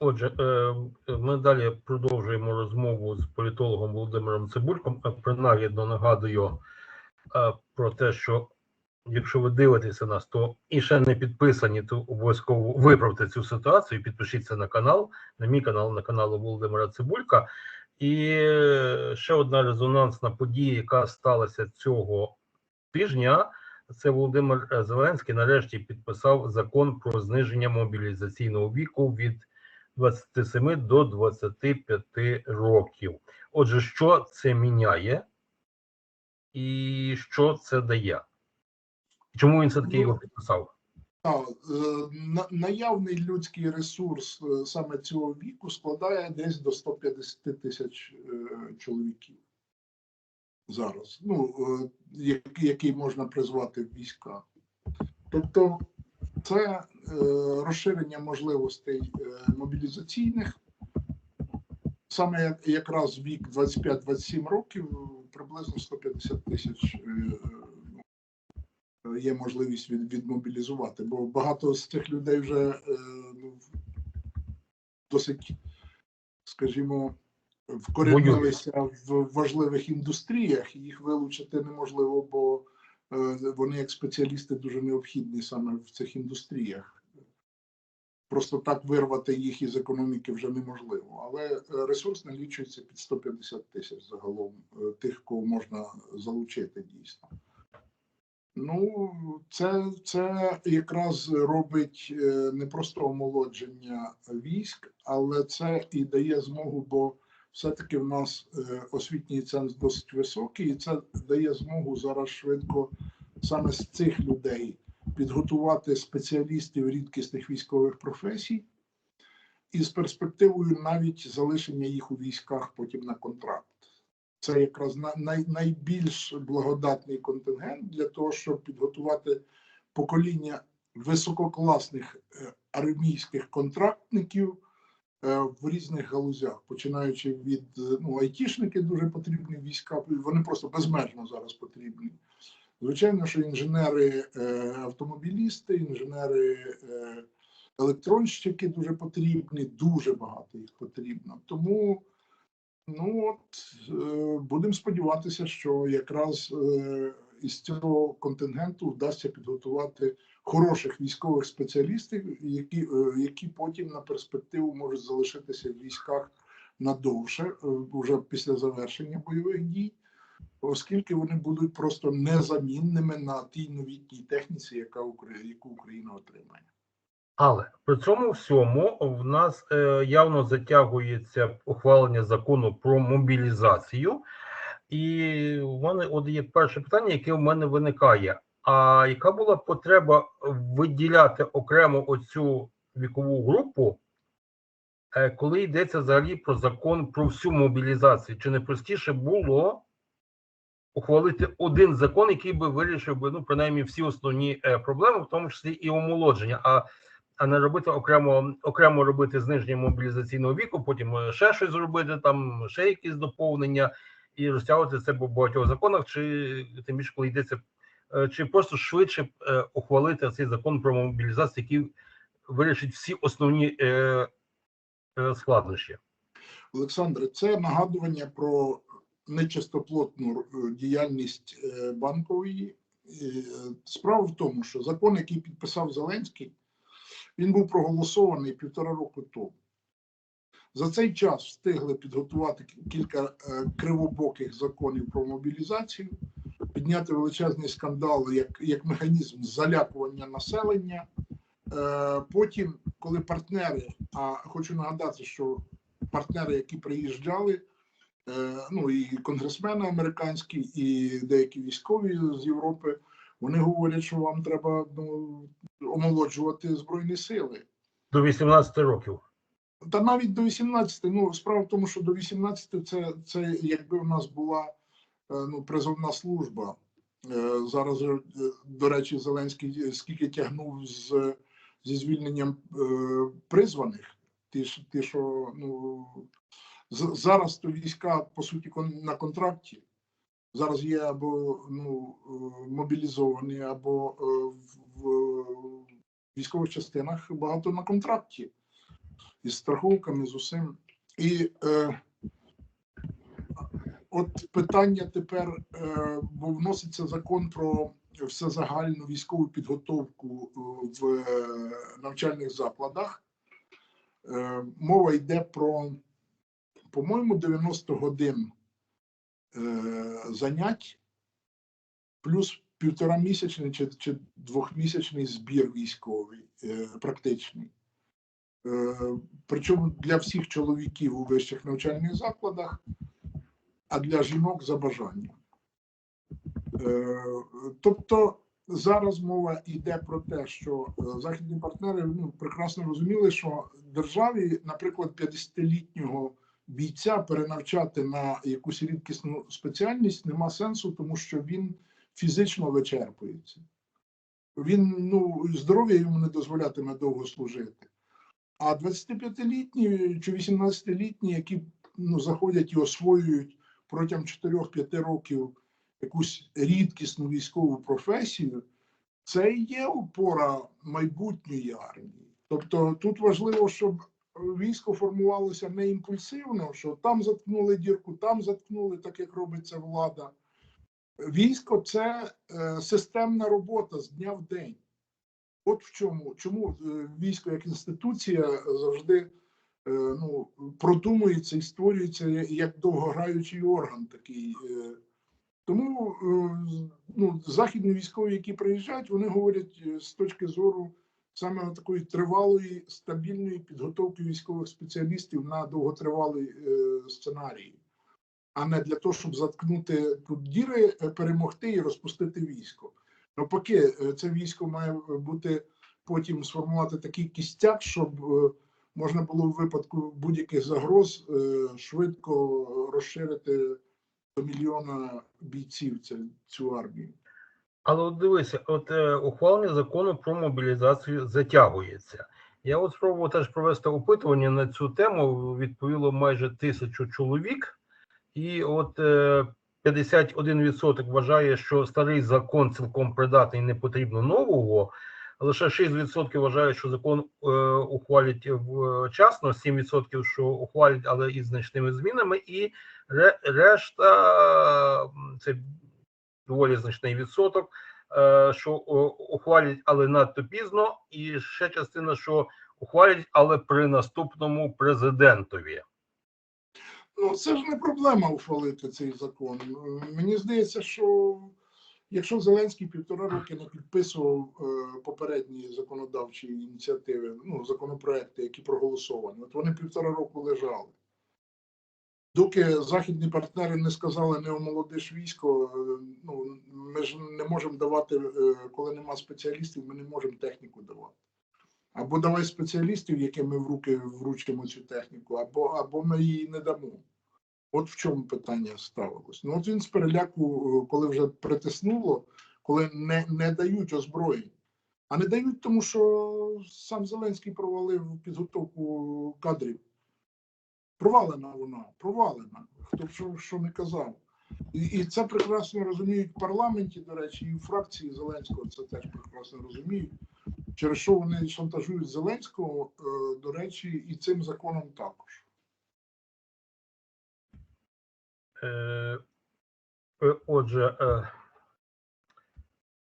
Отже, е, ми далі продовжуємо розмову з політологом Володимиром Цибульком. Е, Принагідно нагадую е, про те, що якщо ви дивитеся нас, то і ще не підписані, то обов'язково виправте цю ситуацію. Підпишіться на канал, на мій канал, на канал Володимира Цибулька. І ще одна резонансна подія, яка сталася цього тижня. Це Володимир Зеленський нарешті підписав закон про зниження мобілізаційного віку від 27 до 25 років. Отже, що це міняє і що це дає? Чому він все-таки його підписав? Е, наявний людський ресурс е, саме цього віку складає десь до 150 тисяч е, чоловіків зараз, ну, який можна призвати в війська. Тобто це е, розширення можливостей е, мобілізаційних. Саме якраз вік 25-27 років, приблизно 150 тисяч е, є можливість від, відмобілізувати, бо багато з цих людей вже ну, досить, скажімо, вкорінилися в важливих індустріях, і їх вилучити неможливо, бо вони як спеціалісти дуже необхідні саме в цих індустріях. Просто так вирвати їх із економіки вже неможливо. Але е, ресурс налічується під 150 тисяч загалом е, тих, кого можна залучити дійсно. Ну, це, це якраз робить е, не просто омолодження військ, але це і дає змогу, бо все-таки в нас е, освітній ценз досить високий, і це дає змогу зараз швидко саме з цих людей підготувати спеціалістів рідкісних військових професій і з перспективою навіть залишення їх у військах потім на контракт. Це якраз най, найбільш благодатний контингент для того, щоб підготувати покоління висококласних е, армійських контрактників в різних галузях, починаючи від е, ну, айтішники дуже потрібні війська, вони просто безмежно зараз потрібні. Звичайно, що інженери, е, автомобілісти, інженери, е, електронщики дуже потрібні, дуже багато їх потрібно. Тому Ну от е, будемо сподіватися, що якраз е, із цього контингенту вдасться підготувати хороших військових спеціалістів, які, е, які потім на перспективу можуть залишитися в військах надовше, е, вже після завершення бойових дій, оскільки вони будуть просто незамінними на тій новітній техніці, яка яку Україна отримає. Але при цьому всьому в нас е, явно затягується ухвалення закону про мобілізацію. І в мене от є перше питання, яке в мене виникає: а яка була потреба виділяти окремо оцю вікову групу, е, коли йдеться взагалі про закон про всю мобілізацію? Чи не простіше було ухвалити один закон, який би вирішив би ну принаймні всі основні е, проблеми, в тому числі і омолодження? А а не робити окремо окремо робити зниження мобілізаційного віку, потім е, ще щось зробити, там ще якісь доповнення і розтягувати це по багатьох законах, чи тим більше коли йдеться, чи просто швидше е, ухвалити цей закон про мобілізацію, який вирішить всі основні е, е, складнощі. Олександре, це нагадування про нечистоплотну е, діяльність е, банкової. Е, Справа в тому, що закон, який підписав Зеленський, він був проголосований півтора року тому. За цей час встигли підготувати кілька е, кривобоких законів про мобілізацію, підняти величезний скандал як, як механізм залякування населення. Е, Потім, коли партнери, а хочу нагадати, що партнери, які приїжджали, е, ну і конгресмени американські, і деякі військові з Європи, вони говорять, що вам треба ну, омолоджувати збройні сили. До 18 років. Та навіть до 18, ну справа в тому, що до 18 це, це якби в нас була ну, призовна служба. Е, Зараз, е, до речі, Зеленський скільки тягнув з, зі звільненням е, призваних, ті, ті, що ну, зараз то війська по суті на контракті. Зараз є або ну, е, мобілізовані, або е, в, в військових частинах багато на контракті. із страховками, з усім. І е, от питання тепер, е, бо вноситься закон про всезагальну військову підготовку е, в е, навчальних закладах. Мова йде про, по-моєму, 90 годин занять, плюс півторамісячний чи, чи двохмісячний збір військовий, практичний. Причому для всіх чоловіків у вищих навчальних закладах, а для жінок за бажанням. Е, тобто зараз мова йде про те, що е, західні партнери ну, прекрасно розуміли, що державі, наприклад, 50-літнього бійця перенавчати на якусь рідкісну спеціальність нема сенсу, тому що він фізично вичерпується. Він ну, здоров'я йому не дозволятиме довго служити. А 25-літні чи 18-літні, які ну, заходять і освоюють протягом 4-5 років якусь рідкісну військову професію, це і є опора майбутньої армії. Тобто тут важливо, щоб військо формувалося не імпульсивно, що там заткнули дірку, там заткнули, так як робиться влада. Військо це е, системна робота з дня в день. От в чому, чому е, військо як інституція завжди ну, продумується і створюється як довгограючий орган такий. е. Тому е, ну, західні військові, які приїжджають, вони говорять е, з точки зору саме такої тривалої стабільної підготовки військових спеціалістів на довготривалий е, сценарій, а не для того, щоб заткнути тут діри, е, перемогти і розпустити військо. Навпаки, е, це військо має бути потім сформувати такий кістяк, щоб е, можна було в випадку будь-яких загроз е, швидко розширити до мільйона бійців цю, армію. Але от дивися, от е, ухвалення закону про мобілізацію затягується. Я от спробував теж провести опитування на цю тему. Відповіло майже тисячу чоловік, і от е, 51% вважає, що старий закон цілком придатний, не потрібно нового. Лише 6% вважають, що закон е, ухвалять вчасно, 7% що ухвалять, але із значними змінами, і ре, решта це доволі значний відсоток, е, що ухвалять, але надто пізно, і ще частина, що ухвалять, але при наступному президентові. Ну, це ж не проблема ухвалити цей закон. Е, Мені здається, що якщо Зеленський півтора роки не підписував е, попередні законодавчі ініціативи, ну, законопроекти, які проголосовані, от вони півтора року лежали. Доки західні партнери не сказали не омолодиш військо, е, ну ми ж не можемо давати, е, коли нема спеціалістів, ми не можемо техніку давати. Або давай спеціалістів, яким ми в руки вручимо цю техніку, або, або ми її не дамо. От в чому питання ставилось. Ну от він з переляку, е, коли вже притиснуло, коли не, не дають озброєнь. А не дають, тому що сам Зеленський провалив підготовку кадрів. Провалена вона, провалена. Хто б що, що не казав. І, і це прекрасно розуміють в парламенті, до речі, і в фракції Зеленського це теж прекрасно розуміють. Через що вони шантажують Зеленського, е, до речі, і цим законом також. Отже, е,